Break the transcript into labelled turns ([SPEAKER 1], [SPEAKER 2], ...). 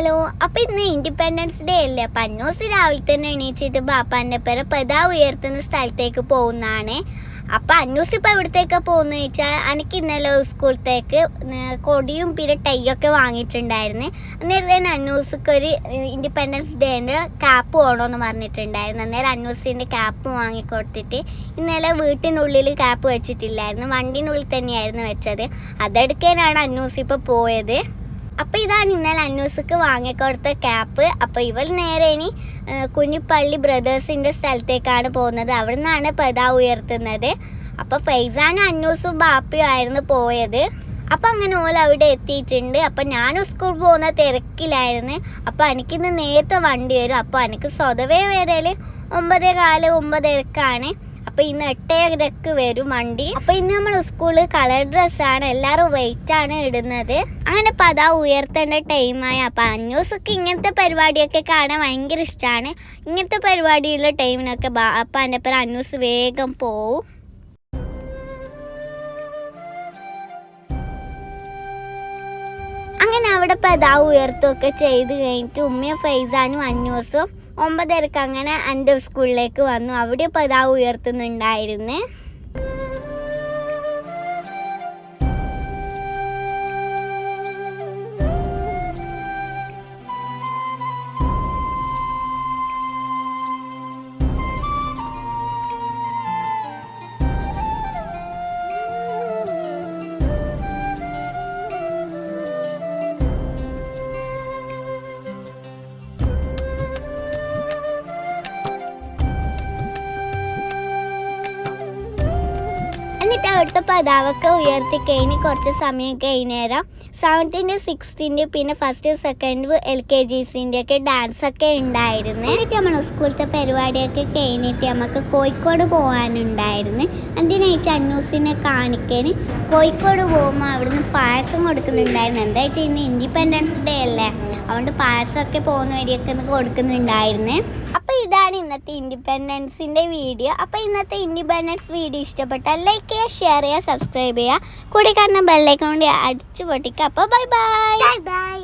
[SPEAKER 1] Hello അപ്പൊ ഇന്ന് independence day അല്ലേ? അപ്പൊ അന്നോസ് രാവിലെ തന്നെ എണീച്ചിട്ട് ബാപ്പാന്റെ പേരെ പെത ഉയർത്തുന്ന സ്ഥലത്തേക്ക് പോകുന്നതാണ്. അപ്പൊ അന്നൂസ് ഇപ്പൊ എവിടത്തേക്കാണ് പോകുന്ന ചോദിച്ചാൽ എനിക്ക് ഇന്നലെ സ്കൂളത്തേക്ക് കൊടിയും പിന്നെ ടൈയൊക്കെ വാങ്ങിയിട്ടുണ്ടായിരുന്നു. അന്നേരം തന്നെ അന്നൂസ്ക്ക് ഒരു ഇൻഡിപെൻഡൻസ് ഡേന്റെ ക്യാപ്പ് വേണമെന്ന് പറഞ്ഞിട്ടുണ്ടായിരുന്നു. അന്നേരം അന്നൂസിന്റെ ക്യാപ്പ് വാങ്ങിക്കൊടുത്തിട്ട് ഇന്നലെ വീട്ടിനുള്ളിൽ ക്യാപ്പ് വെച്ചിട്ടില്ലായിരുന്നു. വണ്ടിനുള്ളിൽ തന്നെയായിരുന്നു വെച്ചത്. അതെടുക്കാനാണ് അന്നൂസ് ഇപ്പോൾ പോയത്. അപ്പോൾ ഇതാണ് ഇന്നലെ അന്നൂസക്ക് വാങ്ങിക്കൊടുത്ത ക്യാപ്പ് അപ്പോൾ ഇവൾ നേരെ ഇനി കുഞ്ഞിപ്പള്ളി ബ്രദേഴ്സിന്റെ സ്ഥലത്തേക്കാണ് പോകുന്നത്. അവിടെ നിന്നാണ് ഉയർത്തുന്നത്. അപ്പോൾ ഫൈസാനും അന്നൂസും ബാപ്പിയും ആയിരുന്നു പോയത്. അപ്പം അങ്ങനെ ഓല അവിടെ എത്തിയിട്ടുണ്ട്. അപ്പം ഞാനും സ്കൂൾ പോകുന്ന തിരക്കിലായിരുന്നു. അപ്പം എനിക്കിന്ന് നേരത്തെ വണ്ടി വരും. അപ്പോൾ എനിക്ക് സ്വതവേ വരൽ ഒമ്പതേ കാൽ ഒമ്പതരക്കാണ്. അപ്പൊ ഇന്ന് എട്ടേക്ക് വരും വണ്ടി. അപ്പൊ ഇന്ന് നമ്മൾ സ്കൂളിൽ കളർ ഡ്രസ്സാണ് എല്ലാവരും വെയിറ്റ് ആണ് ഇടുന്നത്. അങ്ങനെ ഇപ്പൊ അതാ ഉയർത്തേണ്ട ടൈമായ അപ്പൊ അന്യൂസൊക്കെ ഇങ്ങനത്തെ പരിപാടിയൊക്കെ കാണാൻ ഭയങ്കര ഇഷ്ടമാണ് ഇങ്ങനത്തെ പരിപാടിയുള്ള ടൈമിനൊക്കെ അപ്പൊ എന്റെ പേര് അന്യൂസ് വേഗം പോവും. അങ്ങനെ അവിടെ ഇപ്പം അതാ ഉയർത്തുമൊക്കെ ചെയ്ത് കഴിഞ്ഞിട്ട് ഉമ്മയും ഫൈസാനും അഞ്ഞൂസും ഒമ്പതരക്ക് അങ്ങനെ എന്റെ സ്കൂളിലേക്ക് വന്നു. അവിടെ പതാവ് ഉയർത്തുന്നുണ്ടായിരുന്നു. എന്നിട്ട് അവിടുത്തെ പതാവൊക്കെ ഉയർത്തി കഴിഞ്ഞ് കുറച്ച് സമയം കഴിഞ്ഞേരം സെവൻത്തിന്റെ സിക്സ്ത്തിന്റെ പിന്നെ ഫസ്റ്റ് സെക്കൻഡ് എൽ കെ ജിസിന്റെ ഒക്കെ ഡാൻസ് ഒക്കെ ഉണ്ടായിരുന്നു. എന്നിട്ട് നമ്മൾ സ്കൂളത്തെ പരിപാടിയൊക്കെ കഴിഞ്ഞിട്ട് നമുക്ക് കോഴിക്കോട് പോകാനുണ്ടായിരുന്നു എന്തിനാ അന്നൂസിനെ കാണിക്കാൻ കോഴിക്കോട് പോകുമ്പോൾ അവിടുന്ന് പായസം കൊടുക്കുന്നുണ്ടായിരുന്നു. എന്താ വെച്ചാൽ ഇന്ന് ഇൻഡിപെൻഡൻസ് ഡേ അല്ലേ? അതുകൊണ്ട് പായസമൊക്കെ പോകുന്ന വഴിയൊക്കെ ഒന്ന് കൊടുക്കുന്നുണ്ടായിരുന്നേ. ഇതാണ് ഇന്നത്തെ ഇൻഡിപെൻഡൻസിന്റെ വീഡിയോ. അപ്പോൾ ഇന്നത്തെ ഇൻഡിപെൻഡൻസ് വീഡിയോ ഇഷ്ടപ്പെട്ടാൽ ലൈക്ക് ചെയ്യുക ഷെയർ ചെയ്യുക സബ്സ്ക്രൈബ് ചെയ്യുക. കൂടി കാണുന്ന ബെല്ലൈക്കൺ അടിച്ചു പൊട്ടിക്കുക. അപ്പോൾ ബൈ ബൈ ബൈ